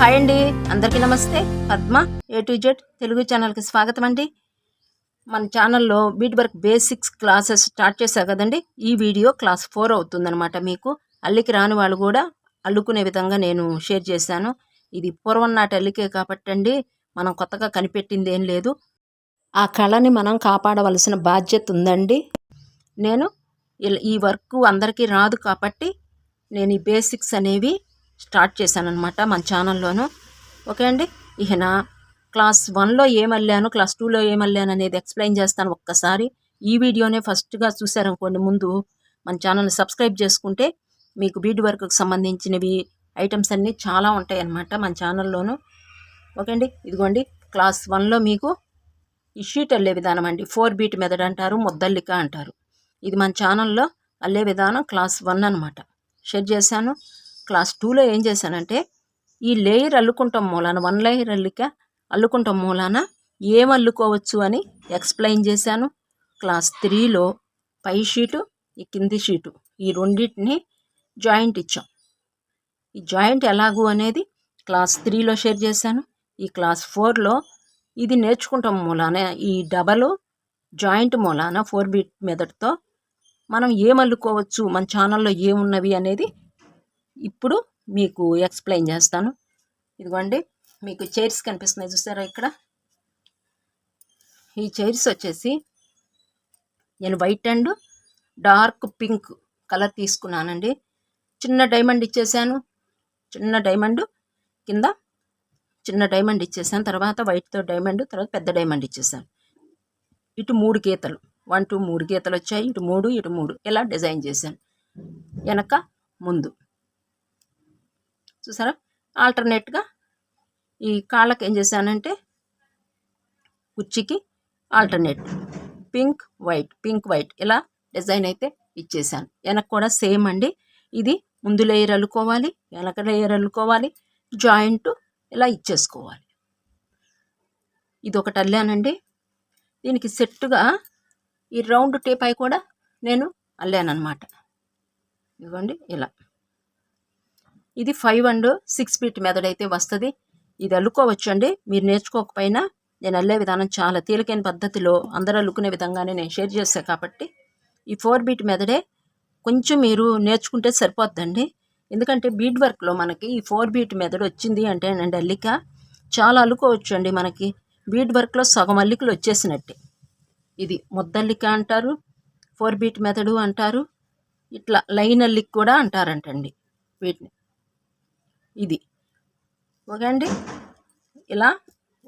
Hi అండి. అందరికీ నమస్తే. Padma A to Z Telugu ఛానల్కి స్వాగతం అండి. మన ఛానల్లో bead work basics classes start చేశా కదండి. ఈ వీడియో క్లాస్ ఫోర్ అవుతుందన్నమాట మీకు. అల్లికి రాని వాళ్ళు కూడా అల్లుకునే విధంగా నేను షేర్ చేశాను. ఇది పూర్వం నాటి అల్లికే కాబట్టండి. మనం కొత్తగా కనిపెట్టింది ఏం లేదు. ఆ కళని మనం కాపాడవలసిన బాధ్యత ఉందండి. నేను ఇల్- ఈ వర్క్ అందరికీ రాదు కాబట్టి నేను ఈ బేసిక్స్ అనేవి స్టార్ట్ చేశాను అనమాట మన ఛానల్లోను. ఓకే అండి? ఇహన క్లాస్ వన్లో ఏమల్లాను క్లాస్ టూలో ఏమల్లాను అనేది ఎక్స్ప్లెయిన్ చేస్తాను ఒక్కసారి. ఈ వీడియోనే ఫస్ట్గా చూసారనుకోండి ముందు మన ఛానల్ని సబ్స్క్రైబ్ చేసుకుంటే మీకు బీడ్ వర్క్కి సంబంధించినవి ఐటమ్స్ అన్నీ చాలా ఉంటాయి అన్నమాట మన ఛానల్లోను. ఓకే అండి? ఇదిగోండి క్లాస్ వన్లో మీకు ఈ షీట్ అల్లే విధానం అండి. ఫోర్ బీట్ మెథడ్ అంటారు ముద్దల్లిక అంటారు. ఇది మన ఛానల్లో అల్లే విధానం క్లాస్ వన్ అనమాట షేర్ చేశాను. క్లాస్ టూలో ఏం చేశానంటే ఈ లేయర్ అల్లుకుంటాం మూలాన వన్ లేయర్ అల్లిక అల్లుకుంటాం మూలాన ఏం అల్లుకోవచ్చు అని ఎక్స్ప్లెయిన్ చేశాను. క్లాస్ త్రీలో పై షీటు ఈ కింది షీటు ఈ రెండింటిని జాయింట్ ఇచ్చాం. ఈ జాయింట్ ఎలాగూ అనేది క్లాస్ త్రీలో షేర్ చేశాను. ఈ క్లాస్ ఫోర్లో ఇది నేర్చుకుంటాం మూలాన ఈ డబల్ జాయింట్ మూలాన ఫోర్ బీట్ మెథడ్తో మనం ఏం అల్లుకోవచ్చు మన ఛానల్లో ఏమున్నవి అనేది ఇప్పుడు మీకు ఎక్స్ప్లెయిన్ చేస్తాను. ఇదిగోండి మీకు చైర్స్ కనిపిస్తున్నాయి చూసారా ఇక్కడ? ఈ చైర్స్ వచ్చేసి నేను white and dark pink colour తీసుకున్నానండి. చిన్న డైమండ్ ఇచ్చేసాను. చిన్న డైమండ్ కింద చిన్న డైమండ్ ఇచ్చేసాను. తర్వాత వైట్తో డైమండ్ తర్వాత పెద్ద డైమండ్ ఇచ్చేసాను. ఇటు మూడు గీతలు. వన్ టూ మూడు గీతలు వచ్చాయి. ఇటు మూడు ఇటు మూడు. ఇలా డిజైన్ చేశాను. వెనక ముందు. చూసారా? ఆల్టర్నేట్గా ఈ కాళ్ళకి ఏం చేశానంటే కుర్చీకి alternate pink white pink white ఇలా డిజైన్ అయితే ఇచ్చేసాను వెనక కూడా సేమ్ అండి. ఇది ముందు లేయర్ అల్లుకోవాలి వెనక లేయర్ అల్లుకోవాలి జాయింట్ ఇలా ఇచ్చేసుకోవాలి. ఇది ఒకటి అల్లానండి. దీనికి సెట్టుగా ఈ రౌండ్ టేప్ అయి కూడా నేను అల్లానమాట ఇదిగోండి ఇలా. ఇది five and six feet method అయితే వస్తుంది. ఇది అల్లుకోవచ్చు అండి మీరు నేర్చుకోకపోయినా నేను అల్లే విధానం చాలా తేలికైన పద్ధతిలో అందరూ అల్లుకునే విధంగానే నేను షేర్ చేస్తాను కాబట్టి ఈ ఫోర్ బీట్ మెథడే కొంచెం మీరు నేర్చుకుంటే సరిపోద్దండి. ఎందుకంటే బీట్ వర్క్లో మనకి ఈ ఫోర్ బీట్ మెథడ్ వచ్చింది అంటే అండి అల్లిక చాలా అల్లుకోవచ్చు అండి మనకి. బీట్ వర్క్లో సగం అల్లికలు వచ్చేసినట్టే. ఇది ముద్దల్లిక అంటారు ఫోర్ బీట్ మెథడు అంటారు ఇట్లా లైన్ అల్లిక కూడా అంటారంటండి వీటిని. ఇది. ఓకే అండి? ఇలా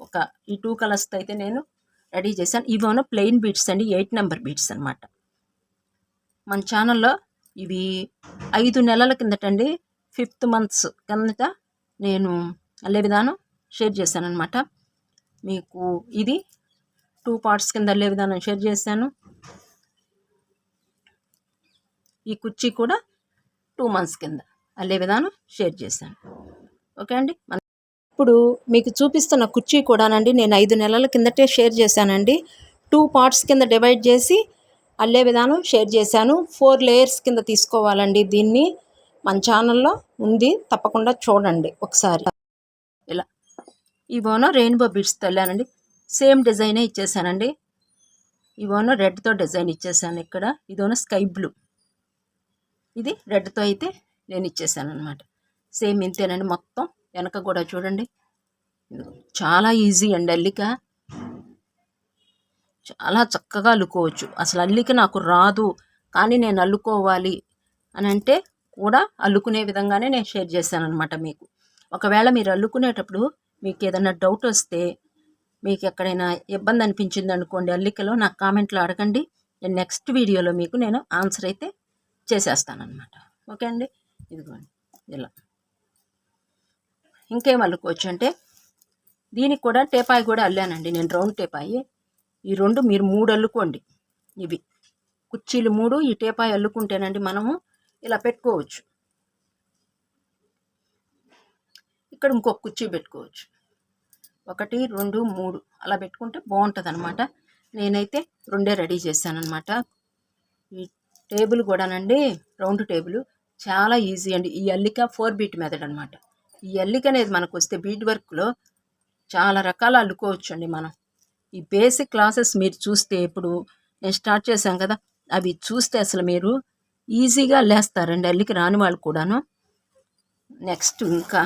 ఒక ఈ టూ కలర్స్తో అయితే నేను రెడీ చేశాను. ఇవేమో ప్లెయిన్ బీట్స్ అండి ఎయిట్ నెంబర్ బీట్స్ అనమాట మన ఛానల్లో ఇవి ఐదు నెలల కిందటండి ఫిఫ్త్ మంత్స్ కిందట నేను అల్లే విధానం షేర్ చేశాను అనమాట మీకు ఇది టూ పార్ట్స్ కింద అల్లే విధానం షేర్ చేశాను. ఈ కుర్చీ కూడా టూ మంత్స్ కింద. అల్లే విధానం షేర్ చేశాను. ఓకే అండి? మన ఇప్పుడు మీకు చూపిస్తున్న కుర్చీ కూడానండి నేను ఐదు నెలల కిందటే షేర్ చేశానండి. టూ పార్ట్స్ కింద డివైడ్ చేసి అల్లే విధానం షేర్ చేశాను. ఫోర్ లేయర్స్ కింద తీసుకోవాలండి దీన్ని. మన ఛానల్లో ఉంది తప్పకుండా చూడండి ఒకసారి. ఇలా. ఇవోనో రెయిన్బో బీడ్స్తో వెళ్ళానండి సేమ్ డిజైనే ఇచ్చేసానండి ఇవోనో రెడ్తో డిజైన్ ఇచ్చేసాను ఇక్కడ. ఇదోనో స్కై బ్లూ. ఇది రెడ్తో అయితే నేను ఇచ్చేసాను అనమాట సేమ్ ఇంతేనండి మొత్తం. వెనక కూడా చూడండి. చాలా ఈజీ అండి అల్లిక. చాలా చక్కగా అల్లుకోవచ్చు. అసలు అల్లిక నాకు రాదు. కానీ నేను అల్లుకోవాలి అని అంటే కూడా అల్లుకునే విధంగానే నేను షేర్ చేశాను అనమాట మీకు. ఒకవేళ మీరు అల్లుకునేటప్పుడు మీకు ఏదైనా డౌట్ వస్తే మీకు ఎక్కడైనా ఇబ్బంది అనిపించింది అనుకోండి అల్లికలో నాకు కామెంట్లో అడగండి. నేను నెక్స్ట్ వీడియోలో మీకు నేను ఆన్సర్ అయితే చేసేస్తానమాట ఓకే అండి? ఇదిగోండి ఇలా. ఇంకేం అల్లుకోవచ్చు అంటే దీనికి కూడా టేపాయి కూడా అల్లానండి నేను రౌండ్ టేపాయి. ఈ రెండు మీరు మూడు అల్లుకోండి ఇవి. కుర్చీలు మూడు ఈ టేపాయి అల్లుకుంటేనండి మనము ఇలా పెట్టుకోవచ్చు. ఇక్కడ ఇంకొక కుర్చీ పెట్టుకోవచ్చు. ఒకటి రెండు మూడు అలా పెట్టుకుంటే బాగుంటుంది అనమాట నేనైతే రెండే రెడీ చేశాను ఈ టేబుల్ కూడానండి రౌండ్ టేబుల్. చాలా ఈజీ అండి. ఈ అల్లిక ఫోర్ బీట్ మెథడ్ అనమాట ఈ అల్లిక అనేది మనకు వస్తే బీట్ వర్క్లో చాలా రకాల అల్లుకోవచ్చు అండి మనం. ఈ బేసిక్ క్లాసెస్ మీరు చూస్తే ఇప్పుడు నేను స్టార్ట్ చేశాం కదా అవి చూస్తే అసలు మీరు ఈజీగా లేస్తారండి అల్లికి రాని వాళ్ళు కూడాను. నెక్స్ట్ ఇంకా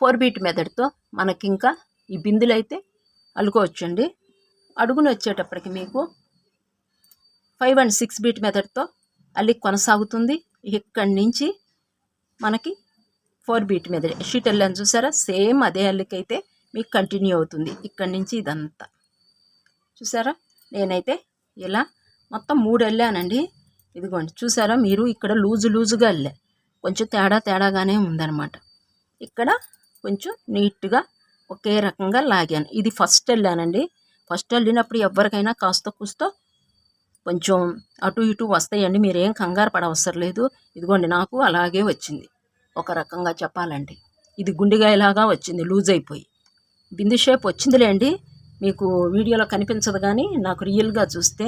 ఫోర్ బీట్ మెథడ్తో మనకి ఇంకా ఈ బిందులు అయితే అల్లుకోవచ్చండి. అడుగున వచ్చేటప్పటికి మీకు ఫైవ్ అండ్ సిక్స్ బీట్ మెథడ్తో అల్లికి కొనసాగుతుంది. ఇక్కడి నుంచి మనకి ఫోర్ బీట్ మీద. షీట్ వెళ్ళాను చూసారా? సేమ్ అదే అల్లికైతే మీకు కంటిన్యూ అవుతుంది. ఇక్కడి నుంచి ఇదంతా. చూసారా? నేనైతే ఇలా మొత్తం మూడు వెళ్ళానండి ఇదిగోండి చూసారా? మీరు ఇక్కడ లూజు లూజుగా వెళ్ళా కొంచెం తేడా తేడాగానే ఉందన్నమాట. ఇక్కడ కొంచెం నీట్గా ఒకే రకంగా లాగాను. ఇది ఫస్ట్ వెళ్ళానండి ఫస్ట్ వెళ్ళినప్పుడు ఎవరికైనా కాస్త కూస్తో కొంచెం అటు ఇటు వస్తాయండి మీరేం కంగారు పడవసరం లేదు. ఇదిగోండి నాకు అలాగే వచ్చింది. ఒక రకంగా చెప్పాలండి ఇది గుండెగాయలాగా వచ్చింది లూజ్ అయిపోయి. బిందు షేప్ వచ్చిందిలేండి మీకు వీడియోలో కనిపించదు కానీ నాకు రియల్గా చూస్తే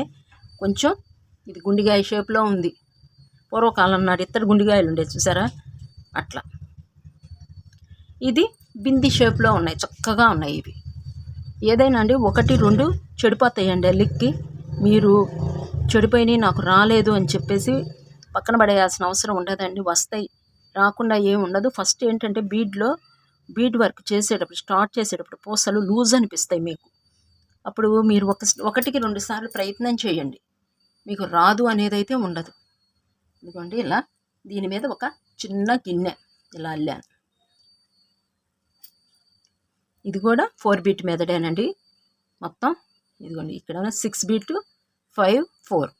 కొంచెం ఇది గుండెగాయ షేప్లో ఉంది. పూర్వకాలం నాడు ఇత్తడి గుండెగాయలు ఉండే చూసారా? అట్లా. ఇది బింది షేప్లో ఉన్నాయి చక్కగా ఉన్నాయి ఇవి. ఏదైనా అండి ఒకటి రెండు చెడిపోతాయండి లిక్కి. మీరు చెడిపోయినాయి నాకు రాలేదు అని చెప్పేసి పక్కన పడేయాల్సిన అవసరం ఉండదండి. వస్తాయి. రాకుండా ఏమి ఉండదు. ఫస్ట్ ఏంటంటే బీడ్లో బీడ్ వర్క్ చేసేటప్పుడు స్టార్ట్ చేసేటప్పుడు పూసలు లూజ్ అనిపిస్తాయి మీకు. అప్పుడు మీరు ఒక ఒకటికి రెండు సార్లు ప్రయత్నం చేయండి. మీకు రాదు అనేది అయితే ఉండదు. ఇదిగోండి ఇలా దీని మీద ఒక చిన్న గిన్నె ఇలా అల్లాను. ఇది కూడా ఫోర్ బీట్ మెదడేనండి. మొత్తం ఇదిగోండి ఇక్కడ six bead five four.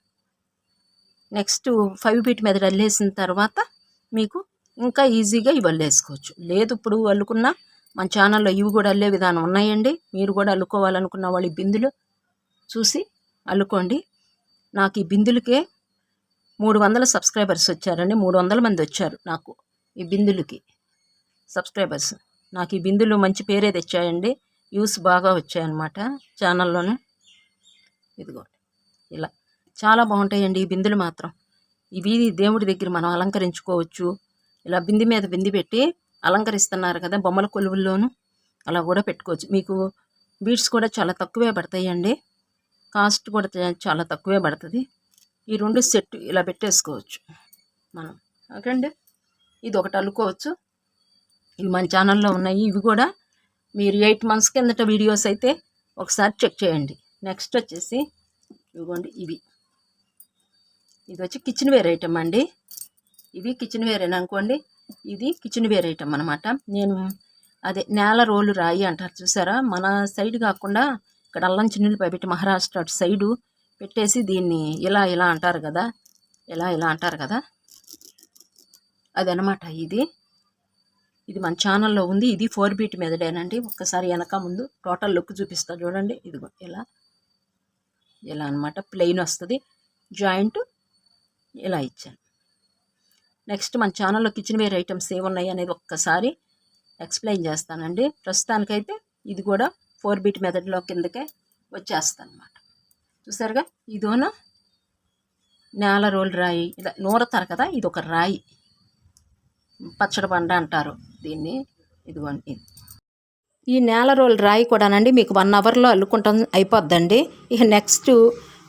Next five bead మీద అల్లేసిన తర్వాత మీకు ఇంకా ఈజీగా ఇవి అల్లేసుకోవచ్చు. లేదు ఇప్పుడు అల్లుకున్న మన ఛానల్లో ఇవి కూడా అల్లే విధానం ఉన్నాయండి. మీరు కూడా అల్లుకోవాలనుకున్న వాళ్ళు ఈ బిందులు చూసి అల్లుకోండి. నాకు ఈ బిందులకే మూడు వందల సబ్స్క్రైబర్స్ వచ్చారండి. మూడు వందల మంది వచ్చారు నాకు ఈ బిందులకి సబ్స్క్రైబర్స్. నాకు ఈ బిందులు మంచి పేరే తెచ్చాయండి. యూస్ బాగా వచ్చాయన్నమాట ఛానల్లోనే. ఇదిగోండి. ఇలా. చాలా బాగుంటాయండి ఈ బిందులు మాత్రం. ఇవి దేవుడి దగ్గర మనం అలంకరించుకోవచ్చు. ఇలా బింది మీద బింది పెట్టి అలంకరిస్తున్నారు కదా బొమ్మల కొలువుల్లోనూ. అలా కూడా పెట్టుకోవచ్చు. మీకు బీడ్స్ కూడా చాలా తక్కువే పడతాయండి. కాస్ట్ కూడా చాలా తక్కువే పడుతుంది. ఈ రెండు సెట్ ఇలా పెట్టేసుకోవచ్చు మనం. ఓకే ఇది ఒకటి అల్లుకోవచ్చు. ఇవి మన ఛానల్లో ఉన్నాయి. ఇవి కూడా మీరు ఎయిట్ మంత్స్ కిందట వీడియోస్ అయితే ఒకసారి చెక్ చేయండి. నెక్స్ట్ వచ్చేసి ఇదిగోండి ఇవి. ఇది వచ్చి కిచెన్ వేర్ ఐటమ్ అండి. ఇవి కిచెన్ వేర్ అనుకోండి? ఇది కిచెన్ వేర్ ఐటమ్ అనమాట నేను అదే నేల రోలు రాయి అంటారు చూసారా? మన సైడ్ కాకుండా ఇక్కడ అల్లం చిన్నులు పెట్టి మహారాష్ట్ర అటు సైడు పెట్టేసి దీన్ని ఇలా ఇలా అంటారు కదా? ఇలా ఇలా అంటారు కదా? అదనమాట ఇది. ఇది మన ఛానల్లో ఉంది. ఇది ఫోర్ బీట్ మెదడేనండి ఒక్కసారి వెనక ముందు టోటల్ లుక్ చూపిస్తా చూడండి. ఇదిగో ఇలా. ఇలా అనమాట ప్లెయిన్ వస్తుంది. జాయింట్ ఇలా ఇచ్చాను? నెక్స్ట్ మన ఛానల్లో కిచెన్ వేర్ ఐటమ్స్ ఏమున్నాయి అనేది ఒక్కసారి ఎక్స్ప్లెయిన్ చేస్తానండి. ప్రస్తుతానికైతే ఇది కూడా ఫోర్ బీట్ మెథడ్లో కిందకే వచ్చేస్తాను చూసారుగా? ఇదోన? నేల రోల్ రాయి. ఇలా నూరతారు కదా? ఇది ఒక రాయి. పచ్చడి బండ అంటారు దీన్ని. ఇదిగోండి ఇది. ఈ నేల రోల్ రాయి కూడానండి మీకు వన్ అవర్లో అల్లుకుంటాం అయిపోద్దండి. ఇక నెక్స్ట్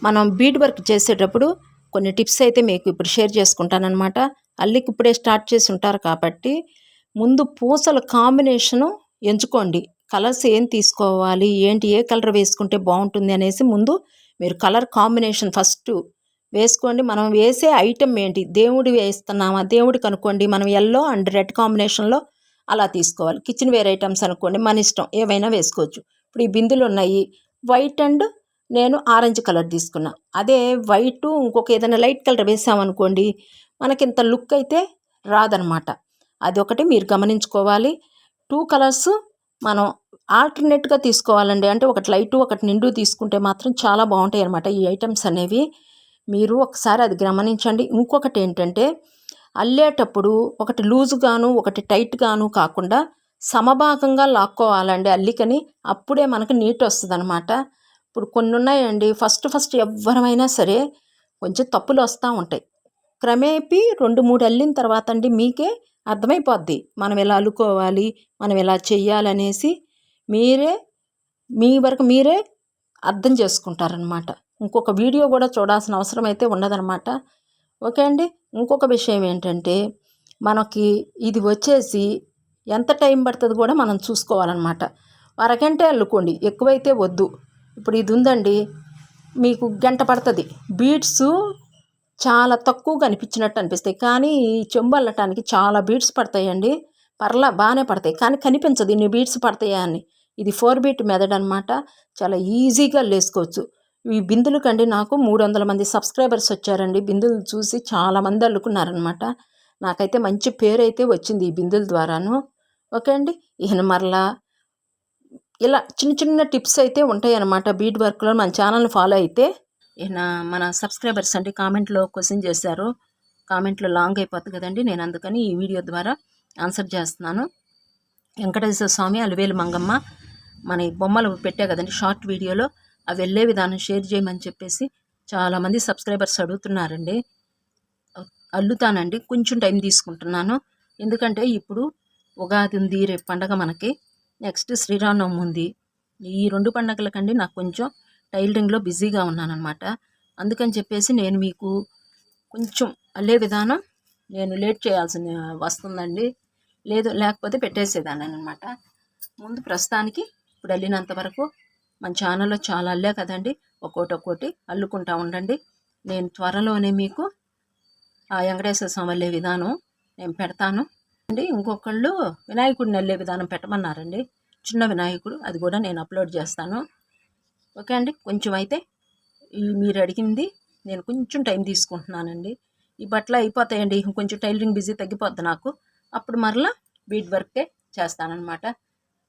మనం బీడ్ వర్క్ చేసేటప్పుడు కొన్ని టిప్స్ అయితే మీకు ఇప్పుడు షేర్ చేసుకుంటానమాట అల్లికి ఇప్పుడే స్టార్ట్ చేసి ఉంటారు కాబట్టి ముందు పూసల కాంబినేషను ఎంచుకోండి. కలర్స్ ఏం తీసుకోవాలి ఏంటి ఏ కలర్ వేసుకుంటే బాగుంటుంది అనేసి ముందు మీరు కలర్ కాంబినేషన్ ఫస్ట్ వేసుకోండి. మనం వేసే ఐటెం ఏంటి? దేవుడి వేస్తున్నామా? దేవుడికి అనుకోండి మనం ఎల్లో అండ్ రెడ్ కాంబినేషన్లో అలా తీసుకోవాలి. కిచెన్ వేర్ ఐటమ్స్ అనుకోండి మన ఇష్టం. ఏవైనా వేసుకోవచ్చు. ఇప్పుడు ఈ బిందులు ఉన్నాయి. వైట్ అండ్ నేను ఆరెంజ్ కలర్ తీసుకున్నా. అదే వైట్ ఇంకొక ఏదైనా లైట్ కలర్ వేసామనుకోండి మనకి ఇంత లుక్ అయితే రాదనమాట. అదొకటి మీరు గమనించుకోవాలి. టూ కలర్స్ మనం ఆల్టర్నేట్గా తీసుకోవాలండి. అంటే ఒకటి లైటు ఒకటి నిండు తీసుకుంటే మాత్రం చాలా బాగుంటాయి అనమాట ఈ ఐటమ్స్ అనేవి. మీరు ఒకసారి అది గమనించండి. ఇంకొకటి ఏంటంటే అల్లేటప్పుడు ఒకటి లూజుగాను ఒకటి టైట్గాను కాకుండా సమభాగంగా లాక్కోవాలండి అల్లికని. అప్పుడే మనకు నీట్ వస్తుంది అనమాట ఇప్పుడు కొన్ని ఉన్నాయండి ఫస్ట్ ఫస్ట్ ఎవరమైనా సరే కొంచెం తప్పులు వస్తూ ఉంటాయి. క్రమేపీ రెండు మూడు అల్లిన తర్వాత అండి మీకే అర్థమైపోద్ది. మనం ఎలా అల్లుకోవాలి మనం ఎలా చెయ్యాలనేసి మీరే మీ వరకు మీరే అర్థం చేసుకుంటారనమాట. ఇంకొక వీడియో కూడా చూడాల్సిన అవసరం అయితే ఉండదనమాట ఓకే అండి. ఇంకొక విషయం ఏంటంటే మనకి ఇది వచ్చేసి ఎంత టైం పడుతుంది కూడా మనం చూసుకోవాలన్నమాట. అరగంటే అల్లుకోండి ఎక్కువైతే వద్దు. ఇప్పుడు ఇది ఉందండి మీకు గంట పడుతుంది. బీడ్స్ చాలా తక్కువ కనిపించినట్టు అనిపిస్తాయి. కానీ ఈ చెంబు అల్లటానికి చాలా బీడ్స్ పడతాయండి. పర్లా బాగానే పడతాయి. కానీ కనిపించదు ఇన్ని బీడ్స్ పడతాయా అని. ఇది ఫోర్ బీట్ మెథడ్ అనమాట చాలా ఈజీగా లేసుకోవచ్చు ఈ బిందులు కండి నాకు మూడు వందల మంది సబ్స్క్రైబర్స్ వచ్చారండి. బిందులు చూసి చాలామంది అల్లుకున్నారనమాట నాకైతే మంచి పేరు అయితే వచ్చింది ఈ బిందుల ద్వారాను. ఓకే అండి. ఈయన మరలా ఇలా చిన్న చిన్న టిప్స్ అయితే ఉంటాయి అన్నమాట బీట్ వర్క్లో మన ఛానల్ని ఫాలో అయితే. ఈయన మన సబ్స్క్రైబర్స్ అండి కామెంట్లో క్వశ్చన్ చేశారు. కామెంట్లో లాంగ్ అయిపోతుంది కదండి. నేను అందుకని ఈ వీడియో ద్వారా ఆన్సర్ చేస్తున్నాను. వెంకటేశ్వర స్వామి అలివేలు మంగమ్మ మన ఈ బొమ్మలు పెట్టా కదండి షార్ట్ వీడియోలో. అవి వెళ్ళే విధానం షేర్ చేయమని చెప్పేసి చాలామంది సబ్స్క్రైబర్స్ అడుగుతున్నారండి. అల్లుతానండి. కొంచెం టైం తీసుకుంటున్నాను. ఎందుకంటే ఇప్పుడు ఉగాది ఉంది రేపు పండగ మనకి. నెక్స్ట్ శ్రీరామనవమి ఉంది. ఈ రెండు పండగలకండి నాకు కొంచెం టైలరింగ్లో బిజీగా ఉన్నానన్నమాట. అందుకని చెప్పేసి నేను మీకు కొంచెం అల్లే విధానం నేను లేట్ చేయాల్సిన వస్తుందండి. లేదు లేకపోతే పెట్టేసేదాన్ని అనమాట ముందు ప్రస్తుతానికి ఇప్పుడు వెళ్ళినంత వరకు మన ఛానల్లో చాలా అల్లే కదండి. ఒక్కోటి ఒక్కోటి అల్లుకుంటా ఉండండి. నేను త్వరలోనే మీకు ఆ వెంకటేశ్వర స్వామి వెళ్ళే విధానం నేను పెడతాను. అండి ఇంకొకళ్ళు వినాయకుడిని వెళ్ళే విధానం పెట్టమన్నారండి. చిన్న వినాయకుడు అది కూడా నేను అప్లోడ్ చేస్తాను. ఓకే అండి కొంచెం అయితే ఈ మీరు అడిగింది నేను కొంచెం టైం తీసుకుంటున్నానండి. ఈ బట్టలు అయిపోతాయండి కొంచెం టైలరింగ్ బిజీ తగ్గిపోద్ది నాకు. అప్పుడు మరలా బీడ్ వర్కే చేస్తానన్నమాట.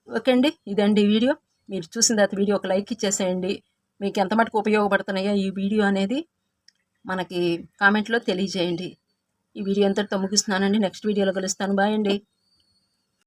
ఓకే అండి ఇదండి వీడియో. మీరు చూసిన తర్వాత వీడియో ఒక లైక్ ఇచ్చేసేయండి. మీకు ఎంత మటుకు ఉపయోగపడుతున్నాయో ఈ వీడియో అనేది మనకి కామెంట్లో తెలియజేయండి. ఈ వీడియో అంతటితో ముగిస్తున్నానండి. నెక్స్ట్ వీడియోలో కలుస్తాను. బాయ్ అండి.